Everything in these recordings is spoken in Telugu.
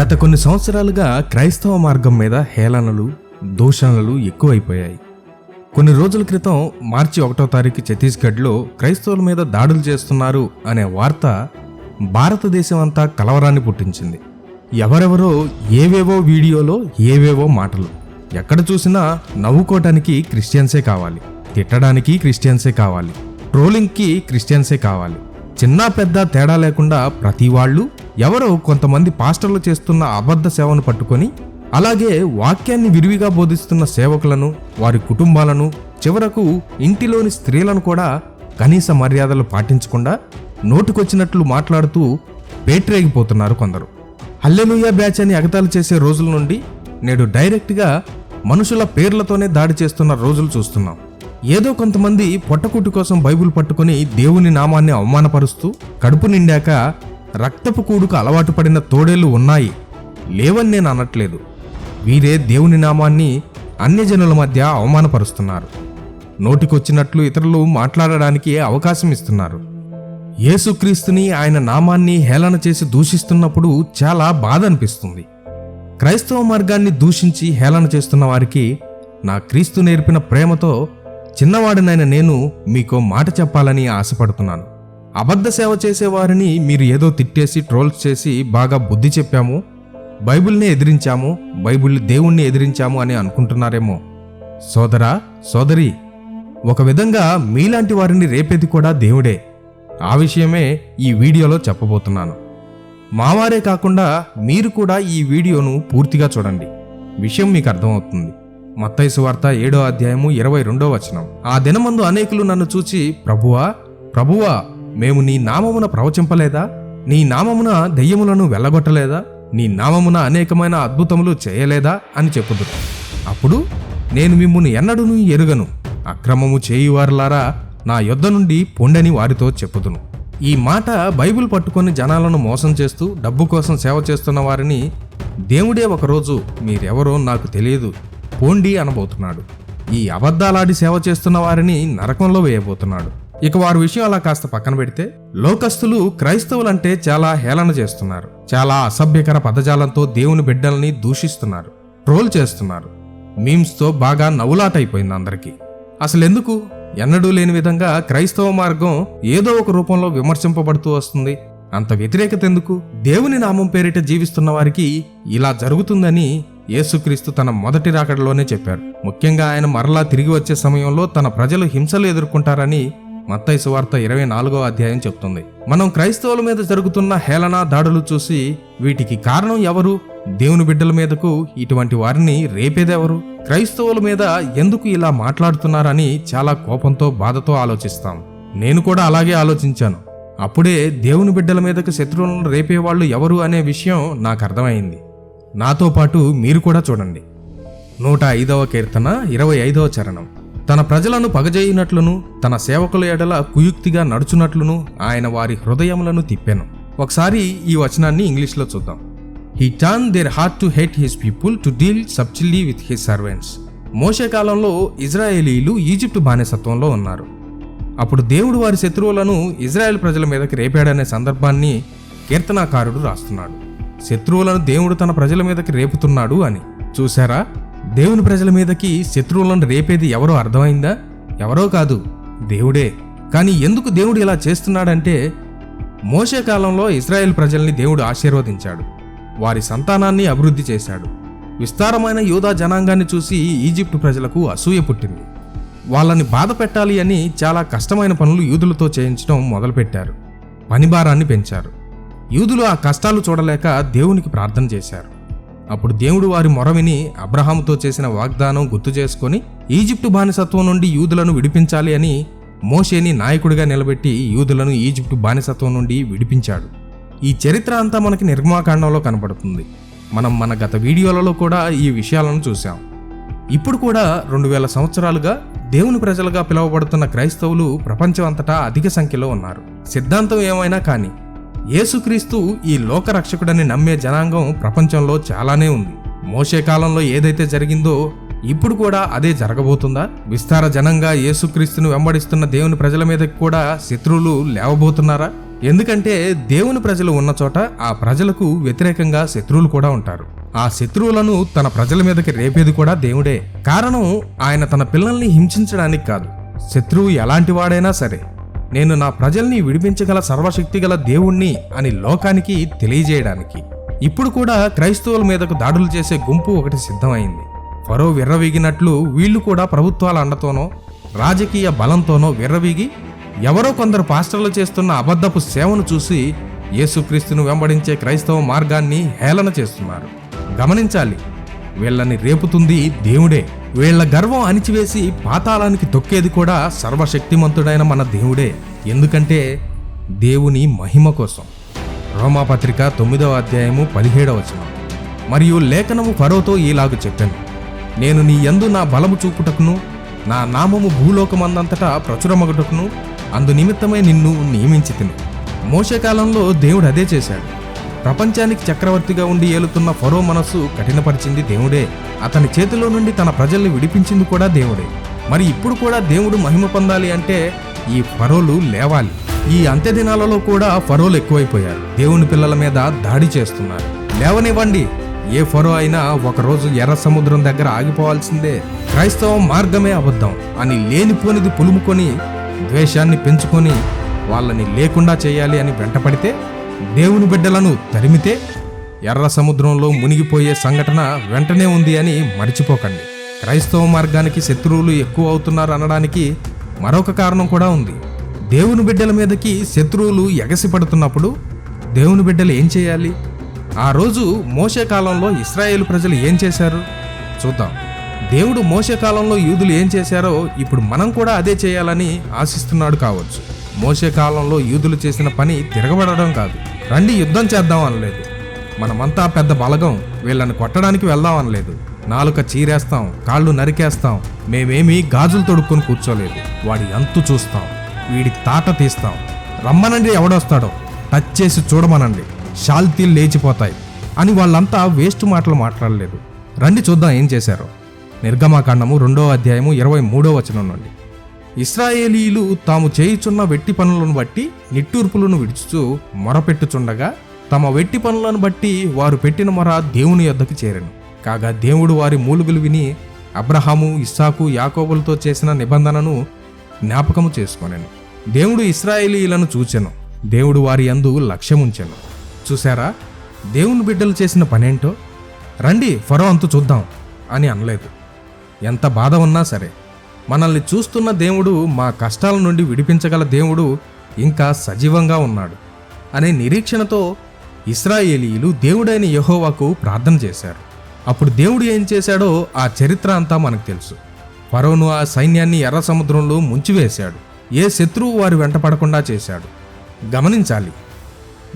గత కొన్ని సంవత్సరాలుగా క్రైస్తవ మార్గం మీద హేళనలు దూషణలు ఎక్కువైపోయాయి. కొన్ని రోజుల క్రితం మార్చి ఒకటో తారీఖు ఛత్తీస్గఢ్లో క్రైస్తవుల మీద దాడులు చేస్తున్నారు అనే వార్త భారతదేశం అంతా కలవరాన్ని పుట్టించింది. ఎవరెవరో ఏవేవో వీడియోలో ఏవేవో మాటలు. ఎక్కడ చూసినా నవ్వుకోవటానికి క్రిస్టియన్సే కావాలి తిట్టడానికి క్రిస్టియన్సే కావాలి ట్రోలింగ్కి క్రిస్టియన్సే కావాలి. చిన్న పెద్ద తేడా లేకుండా ప్రతి వాళ్ళు ఎవరో కొంతమంది పాస్టర్లు చేస్తున్న అబద్ధ సేవను పట్టుకొని అలాగే వాక్యాన్ని విరివిగా బోధిస్తున్న సేవకులను వారి కుటుంబాలను చివరకు ఇంటిలోని స్త్రీలను కూడా కనీస మర్యాదలు పాటించకుండా నోటికొచ్చినట్లు మాట్లాడుతూ పేట్రేగిపోతున్నారు కొందరు. హల్లెలూయా బ్యాచ్ అని అగతాలు చేసే రోజుల నుండి నేడు డైరెక్ట్గా మనుషుల పేర్లతోనే దాడి చేస్తున్న రోజులు చూస్తున్నాం. ఏదో కొంతమంది పొట్టకుట్టు కోసం బైబిల్ పట్టుకొని దేవుని నామాన్ని అవమానపరుస్తూ కడుపు నిండాక రక్తపు కూడుకు అలవాటు పడిన తోడేళ్ళు ఉన్నాయి. లేవని నేను అనట్లేదు. వీరే దేవుని నామాన్ని అన్యజనుల మధ్య అవమానపరుస్తున్నారు. నోటికొచ్చినట్లు ఇతరులు మాట్లాడడానికి అవకాశం ఇస్తున్నారు యేసుక్రీస్తుని ఆయన నామాన్ని హేళన చేసి దూషిస్తున్నప్పుడు చాలా బాధ అనిపిస్తుంది క్రైస్తవ మార్గాన్ని దూషించి హేళన చేస్తున్న వారికి నా క్రీస్తు నేర్పిన ప్రేమతో చిన్నవాడినైన నేను మీకో మాట చెప్పాలని ఆశపడుతున్నాను. అబద్ధ సేవ చేసేవారిని మీరు ఏదో తిట్టేసి ట్రోల్స్ చేసి బాగా బుద్ధి చెప్పాము బైబిల్ని ఎదిరించాము బైబిల్ దేవుణ్ణి ఎదిరించాము అని అనుకుంటున్నారేమో. సోదరా సోదరి ఒక విధంగా మీలాంటి వారిని రేపేది కూడా దేవుడే. ఆ విషయమే ఈ వీడియోలో చెప్పబోతున్నాను. మావారే కాకుండా మీరు కూడా ఈ వీడియోను పూర్తిగా చూడండి. విషయం మీకు అర్థమవుతుంది. మత్తైసు వార్త ఏడో అధ్యాయము ఇరవై రెండో వచనం. ఆ దినమందు అనేకులు నన్ను చూచి ప్రభువా ప్రభువా మేము నీ నామమున ప్రవచింపలేదా? నీ నామమున దెయ్యములను వెళ్ళగొట్టలేదా? నీ నామమున అనేకమైన అద్భుతములు చేయలేదా? అని చెప్పుదురు. అప్పుడు నేను మిమ్మును ఎన్నడూను ఎరుగను. అక్రమము చేయువారులారా నా యొద్ద నుండి పొండని వారితో చెప్పుదును. ఈ మాట బైబిల్ పట్టుకొని జనాలను మోసం చేస్తూ డబ్బు కోసం సేవ చేస్తున్న వారిని దేవుడే ఒకరోజు మీరెవరో నాకు తెలియదు పోండి అనబోతున్నాడు. ఈ అబద్ధాలాడి సేవ చేస్తున్న వారిని నరకంలో వేయబోతున్నాడు. ఇక వారి విషయం అలా కాస్త పక్కన పెడితే లోకస్తులు క్రైస్తవులంటే చాలా హేళన చేస్తున్నారు. చాలా అసభ్యకర పదజాలంతో దేవుని బిడ్డల్ని దూషిస్తున్నారు. ట్రోల్ చేస్తున్నారు. మీమ్స్తో బాగా నవ్వులాటైపోయింది అందరికీ. అసలెందుకు? ఎన్నడూ లేని విధంగా క్రైస్తవ మార్గం ఏదో ఒక రూపంలో విమర్శింపబడుతూ వస్తుంది. అంత వ్యతిరేకత ఎందుకు? దేవుని నామం పేరిట జీవిస్తున్న వారికి ఇలా జరుగుతుందని యేసుక్రీస్తు తన మొదటి రాకడలోనే చెప్పారు. ముఖ్యంగా ఆయన మరలా తిరిగి వచ్చే సమయంలో తన ప్రజలు హింసలు ఎదుర్కొంటారని మత్తయి సువార్త ఇరవై నాలుగో అధ్యాయం చెప్తుంది. మనం క్రైస్తవుల మీద జరుగుతున్న హేళన దాడులు చూసి వీటికి కారణం ఎవరు? దేవుని బిడ్డల మీదకు ఇటువంటి వారిని రేపేదెవరు? క్రైస్తవుల మీద ఎందుకు ఇలా మాట్లాడుతున్నారని చాలా కోపంతో బాధతో ఆలోచిస్తాం. నేను కూడా అలాగే ఆలోచించాను. అప్పుడే దేవుని బిడ్డల మీదకు శత్రువులను రేపేవాళ్ళు ఎవరు అనే విషయం నాకు అర్థమైంది. నాతో పాటు మీరు కూడా చూడండి. నూట ఐదవ కీర్తన ఇరవై ఐదవ చరణం. తన ప్రజలను పగజేయునట్లును తన సేవకుల ఎడల కుయుక్తిగా నడుచునట్లును ఆయన వారి హృదయములను తిప్పాను. ఒకసారి ఈ వచనాన్ని ఇంగ్లీష్లో చూద్దాం. He turned their heart to hate his people to deal subtilly with his servants మోసే కాలంలో ఇజ్రాయేలీలు ఈజిప్ట్ బానిసత్వంలో ఉన్నారు. అప్పుడు దేవుడు వారి శత్రువులను ఇజ్రాయెల్ ప్రజల మీదకి రేపాడనే సందర్భాన్ని కీర్తనాకారుడు రాస్తున్నాడు. శత్రువులను దేవుడు తన ప్రజల మీదకి రేపుతున్నాడు అని. చూసారా దేవుని ప్రజల మీదకి శత్రువులను రేపేది ఎవరో అర్థమైందా? ఎవరో కాదు దేవుడే. కానీ ఎందుకు దేవుడు ఇలా చేస్తున్నాడంటే మోసే కాలంలో ఇజ్రాయెల్ ప్రజల్ని దేవుడు ఆశీర్వదించాడు. వారి సంతానాన్ని అభివృద్ధి చేశాడు. విస్తారమైన యూదా జనాంగాన్ని చూసి ఈజిప్టు ప్రజలకు అసూయ పుట్టింది. వాళ్ళని బాధ పెట్టాలి అని చాలా కష్టమైన పనులు యూదులతో చేయించడం మొదలుపెట్టారు. పనిభారాన్ని పెంచారు. యూదులు ఆ కష్టాలు చూడలేక దేవునికి ప్రార్థన చేశారు. అప్పుడు దేవుడు వారి మొర విని అబ్రహాముతో చేసిన వాగ్దానం గుర్తు చేసుకొని ఈజిప్టు బానిసత్వం నుండి యూదులను విడిపించాలి అని మోషేని నాయకుడిగా నిలబెట్టి యూదులను ఈజిప్టు బానిసత్వం నుండి విడిపించాడు. ఈ చరిత్ర అంతా మనకి నిర్మాకాండంలో కనబడుతుంది. మనం మన గత వీడియోలలో కూడా ఈ విషయాలను చూసాం ఇప్పుడు కూడా రెండు వేల సంవత్సరాలుగా దేవుని ప్రజలుగా పిలువబడుతున్న క్రైస్తవులు ప్రపంచం అంతటా అధిక సంఖ్యలో ఉన్నారు. సిద్ధాంతం ఏమైనా కానీ యేసుక్రీస్తు ఈ లోకరక్షకుడని నమ్మే జనాంగం ప్రపంచంలో చాలానే ఉంది. మోసే కాలంలో ఏదైతే జరిగిందో ఇప్పుడు కూడా అదే జరగబోతుందా? విస్తార జనంగా యేసుక్రీస్తును వెంబడిస్తున్న దేవుని ప్రజల మీదకి కూడా శత్రువులు లేవబోతున్నారా? ఎందుకంటే దేవుని ప్రజలు ఉన్న చోట ఆ ప్రజలకు వ్యతిరేకంగా శత్రువులు కూడా ఉంటారు. ఆ శత్రువులను తన ప్రజల మీదకి రేపేది కూడా దేవుడే. కారణం ఆయన తన పిల్లల్ని హింసించడానికి కాదు. శత్రువు ఎలాంటి వాడైనా సరే నేను నా ప్రజల్ని విడిపించగల సర్వశక్తిగల దేవుణ్ణి అని లోకానికి తెలియజేయడానికి. ఇప్పుడు కూడా క్రైస్తవుల మీదకు దాడులు చేసే గుంపు ఒకటి సిద్ధమైంది. ఫరో విర్రవీగినట్లు వీళ్ళు కూడా ప్రభుత్వాల అండతోనో రాజకీయ బలంతోనో విర్రవీగి ఎవరో కొందరు పాస్టర్లు చేస్తున్న అబద్ధపు సేవను చూసి యేసుక్రీస్తును వెంబడించే క్రైస్తవ మార్గాన్ని హేళన చేస్తున్నారు. గమనించాలి వీళ్ళని రేపుతుంది దేవుడే. వీళ్ళ గర్వం అణిచివేసి పాతాళానికి తొక్కేది కూడా సర్వశక్తిమంతుడైన మన దేవుడే. ఎందుకంటే దేవుని మహిమ కోసం. రోమాపత్రిక తొమ్మిదవ అధ్యాయము పదిహేడవ వచనం. మరియు లేఖనము ఫరోతో ఈలాగు చెప్పాను. నేను నీ యందు నా బలము చూపుటకును నా నామము భూలోకమందంతటా ప్రచురమగుటకును అందు నిమిత్తమై నిన్ను నియమించి తిను మోసకాలంలో దేవుడు అదే చేశాడు. ప్రపంచానికి చక్రవర్తిగా ఉండి ఏలుతున్న ఫరో మనస్సు కఠినపరిచింది దేవుడే. అతని చేతిలో నుండి తన ప్రజల్ని విడిపించింది కూడా దేవుడే. మరి ఇప్పుడు కూడా దేవుడు మహిమ పొందాలి అంటే ఈ ఫరోలు లేవాలి. ఈ అంత్య దినాలలో కూడా ఫరోలు ఎక్కువైపోయారు. దేవుని పిల్లల మీద దాడి చేస్తున్నారు. లేవనివ్వండి. ఏ ఫరో అయినా ఒకరోజు ఎర్ర సముద్రం దగ్గర ఆగిపోవాల్సిందే. క్రైస్తవ మార్గమే అబద్ధం. అని లేనిపోనిది పులుముకొని ద్వేషాన్ని పెంచుకొని వాళ్ళని లేకుండా చేయాలి అని వెంటపడితే దేవుని బిడ్డలను తరిమితే ఎర్ర సముద్రంలో మునిగిపోయే సంఘటన వెంటనే ఉంది అని మర్చిపోకండి. క్రైస్తవ మార్గానికి శత్రువులు ఎక్కువ అవుతున్నారు అనడానికి మరొక కారణం కూడా ఉంది. దేవుని బిడ్డల మీదకి శత్రువులు ఎగసిపడుతున్నప్పుడు దేవుని బిడ్డలు ఏం చేయాలి? ఆ రోజు మోసే కాలంలో ఇస్రాయేల్ ప్రజలు ఏం చేశారు? చూద్దాం. దేవుడు మోసే కాలంలో యూదులు ఏం చేశారో ఇప్పుడు మనం కూడా అదే చేయాలని ఆశిస్తున్నాడు కావచ్చు. మోసే కాలంలో యూదులు చేసిన పని తిరగబడడం కాదు. రండి యుద్ధం చేద్దాం అనలేదు. మనమంతా పెద్ద బలగం వీళ్ళని కొట్టడానికి వెళ్దాం అనలేదు. నాలుక చీరేస్తాం కాళ్ళు నరికేస్తాం మేమేమీ గాజులు తొడుక్కొని కూర్చోలేదు. వాడి అంతు చూస్తాం వీడి తాట తీస్తాం. రమ్మనండి ఎవడొస్తాడో. టచ్ చేసి చూడమనండి. షాల్తీలు లేచిపోతాయి అని వాళ్ళంతా వేస్ట్ మాటలు మాట్లాడలేదు. రండి చూద్దాం ఏం చేశారో. నిర్గమాకాండము రెండో అధ్యాయము ఇరవై మూడో వచనం నుండి. ఇస్రాయేలీలు తాము చేయుచున్న వెట్టి పనులను బట్టి నిట్టూర్పులను విడుచుచు మొరపెట్టుచుండగా తమ వెట్టి పనులను బట్టి వారు పెట్టిన మొర దేవుని యొద్దకు చేరను. కాగా దేవుడు వారి మూలుగులు విని అబ్రహాము ఇస్సాకు యాకోబులతో చేసిన నిబంధనను జ్ఞాపకము చేసుకొనెను. దేవుడు ఇస్రాయేలీలను చూచెను. దేవుడు వారి యందు లక్ష్యముంచెను. చూసారా దేవుని బిడ్డలు చేసిన పనేంటో? రండి ఫరో అంతు చూద్దాం అని అనలేదు. ఎంత బాధ ఉన్నా సరే. మనల్ని చూస్తున్న దేవుడు మా కష్టాల నుండి విడిపించగల దేవుడు ఇంకా సజీవంగా ఉన్నాడు అనే నిరీక్షణతో ఇస్రాయేలీలు దేవుడైన యహోవాకు ప్రార్థన చేశారు. అప్పుడు దేవుడు ఏం చేశాడో ఆ చరిత్ర అంతా మనకు తెలుసు. ఫరోను ఆ సైన్యాన్ని ఎర్ర సముద్రంలో ముంచివేశాడు. ఏ శత్రువు వారి వెంట పడకుండా చేశాడు. గమనించాలి.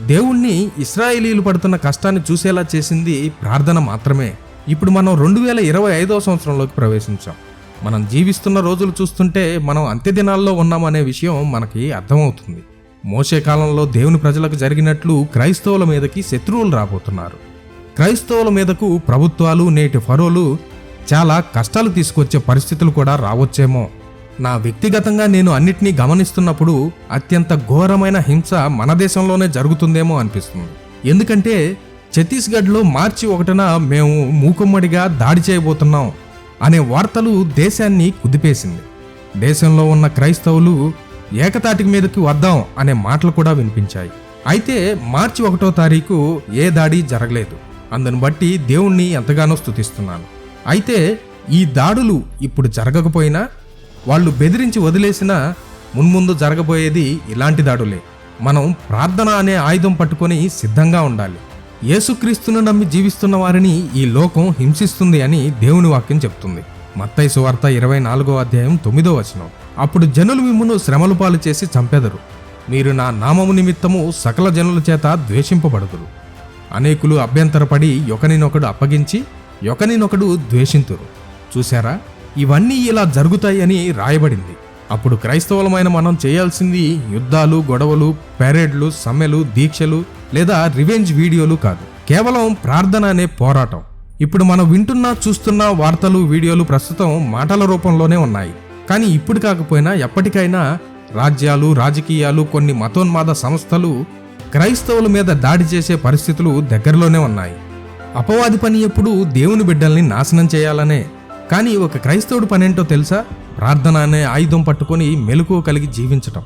దేవుణ్ణి ఇస్రాయేలీలు పడుతున్న కష్టాన్ని చూసేలా చేసింది ప్రార్థన మాత్రమే. ఇప్పుడు మనం రెండు వేల ఇరవై ఐదో సంవత్సరంలోకి ప్రవేశించాం. మనం జీవిస్తున్న రోజులు చూస్తుంటే మనం అంత్య దినాల్లో ఉన్నామనే విషయం మనకి అర్థమవుతుంది. మోసే కాలంలో దేవుని ప్రజలకు జరిగినట్లు క్రైస్తవుల మీదకి శత్రువులు రాబోతున్నారు. క్రైస్తవుల మీదకు ప్రభుత్వాలు నేటి ఫరోలు చాలా కష్టాలు తీసుకొచ్చే పరిస్థితులు కూడా రావచ్చేమో. నా వ్యక్తిగతంగా నేను అన్నిటినీ గమనిస్తున్నప్పుడు అత్యంత ఘోరమైన హింస మన దేశంలోనే జరుగుతుందేమో అనిపిస్తుంది. ఎందుకంటే ఛత్తీస్గఢ్లో మార్చి ఒకటిన మేము మూకుమ్మడిగా దాడి చేయబోతున్నాం. అనే వార్తలు దేశాన్ని కుదిపేసింది. దేశంలో ఉన్న క్రైస్తవులు ఏకతాటి మీదకి వద్దాం అనే మాటలు కూడా వినిపించాయి. అయితే మార్చి ఒకటో తారీఖు ఏ దాడి జరగలేదు. అందును బట్టి దేవుణ్ణి ఎంతగానో స్తుతిస్తున్నాను. అయితే ఈ దాడులు ఇప్పుడు జరగకపోయినా వాళ్ళు బెదిరించి వదిలేసినా మున్ముందు జరగబోయేది ఇలాంటి దాడులే. మనం ప్రార్థన అనే ఆయుధం పట్టుకొని సిద్ధంగా ఉండాలి. యేసుక్రీస్తును నమ్మి జీవిస్తున్న వారిని ఈ లోకం హింసిస్తుంది అని దేవుని వాక్యం చెప్తుంది. మత్తయి సువార్త ఇరవై నాలుగో అధ్యాయం తొమ్మిదో వచనం. అప్పుడు జనులు మిమ్మును శ్రమలు పాలు చేసి చంపెదరు. మీరు నా నామము నిమిత్తము సకల జనుల చేత ద్వేషింపబడుదురు. అనేకులు అభ్యంతరపడి ఒకనినొకడు అప్పగించి ఒకనినొకడు ద్వేషింతురు. చూశారా? ఇవన్నీ ఇలా జరుగుతాయి అని రాయబడింది. అప్పుడు క్రైస్తవులమైన మనం చేయాల్సింది యుద్ధాలు గొడవలు పెరేడ్లు సమ్మెలు దీక్షలు లేదా రివెంజ్ వీడియోలు కాదు. కేవలం ప్రార్థన అనే పోరాటం. ఇప్పుడు మనం వింటున్న చూస్తున్న వార్తలు వీడియోలు ప్రస్తుతం మాటల రూపంలోనే ఉన్నాయి. కానీ ఇప్పుడు కాకపోయినా ఎప్పటికైనా రాజ్యాలు రాజకీయాలు కొన్ని మతోన్మాద సంస్థలు క్రైస్తవుల మీద దాడి చేసే పరిస్థితులు దగ్గరలోనే ఉన్నాయి. అపవాది పని ఎప్పుడు దేవుని బిడ్డల్ని నాశనం చేయాలనే. కానీ ఒక క్రైస్తవుడు పనేంటో తెలుసా? ప్రార్థన అనే ఆయుధం పట్టుకొని మెలకువ కలిగి జీవించటం.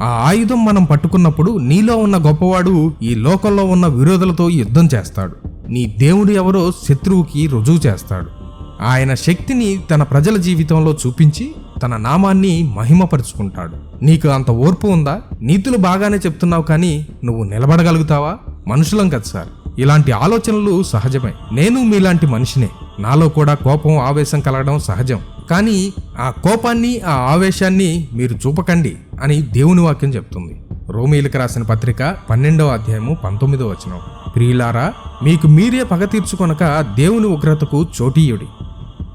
ఆ ఆయుధం మనం పట్టుకున్నప్పుడు నీలో ఉన్న గొప్పవాడు ఈ లోకంలో ఉన్న విరోధులతో యుద్ధం చేస్తాడు. నీ దేవుడు ఎవరో శత్రువుకి రుజువు చేస్తాడు. ఆయన శక్తిని తన ప్రజల జీవితంలో చూపించి తన నామాన్ని మహిమపరుచుకుంటాడు. నీకు అంత ఓర్పు ఉందా? నీతులు బాగానే చెప్తున్నావు కానీ నువ్వు నిలబడగలుగుతావా? మనుషులం కదా సార్. ఇలాంటి ఆలోచనలు సహజమే. నేను మీలాంటి మనిషినే. నాలో కూడా కోపం ఆవేశం కలగడం సహజం. కానీ ఆ కోపాన్ని ఆ ఆవేశాన్ని మీరు చూపకండి అని దేవుని వాక్యం చెప్తుంది. రోమీలకు రాసిన పత్రిక పన్నెండవ అధ్యాయము పంతొమ్మిదో వచనం. ప్రియులారా మీకు మీరే పగ తీర్చుకొనక దేవుని ఉగ్రతకు చోటీయుడి.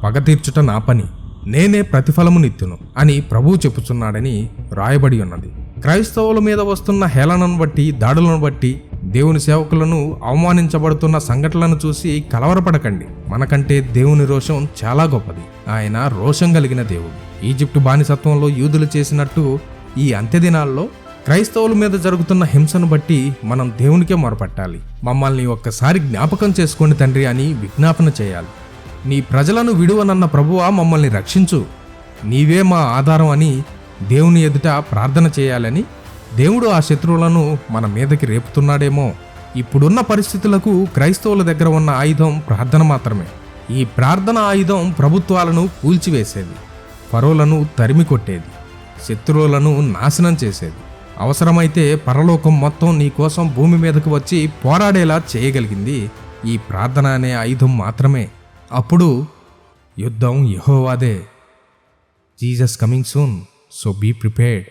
పగ తీర్చుట నా పని. నేనే ప్రతిఫలము నిత్తును అని ప్రభువు చెప్పుచున్నాడని రాయబడి ఉన్నది. క్రైస్తవుల మీద వస్తున్న హేళనను బట్టి దాడులను బట్టి దేవుని సేవకులను అవమానించబడుతున్న సంఘటనలను చూసి కలవరపడకండి. మనకంటే దేవుని రోషం చాలా గొప్పది. ఆయన రోషం కలిగిన దేవుడు. ఈజిప్టు బానిసత్వంలో యూదులు చేసినట్టు ఈ అంత్యదినాల్లో క్రైస్తవుల మీద జరుగుతున్న హింసను బట్టి మనం దేవునికే మొరపట్టాలి. మమ్మల్ని ఒక్కసారి జ్ఞాపకం చేసుకోండి తండ్రి అని విజ్ఞాపన చేయాలి. నీ ప్రజలను విడువనన్న ప్రభువా మమ్మల్ని రక్షించు. నీవే మా ఆధారం అని దేవుని ఎదుట ప్రార్థన చేయాలని దేవుడు ఆ శత్రువులను మన మీదకి రేపుతున్నాడేమో. ఇప్పుడున్న పరిస్థితులకు క్రైస్తవుల దగ్గర ఉన్న ఆయుధం ప్రార్థన మాత్రమే. ఈ ప్రార్థన ఆయుధం ప్రభుత్వాలను కూల్చివేసేది పరువులను తరిమి కొట్టేది శత్రువులను నాశనం చేసేది. అవసరమైతే పరలోకం మొత్తం నీ కోసం భూమి మీదకు వచ్చి పోరాడేలా చేయగలిగింది ఈ ప్రార్థన అనే ఆయుధం మాత్రమే. అప్పుడు యుద్ధం యహోవాదే. Jesus coming soon so be prepared.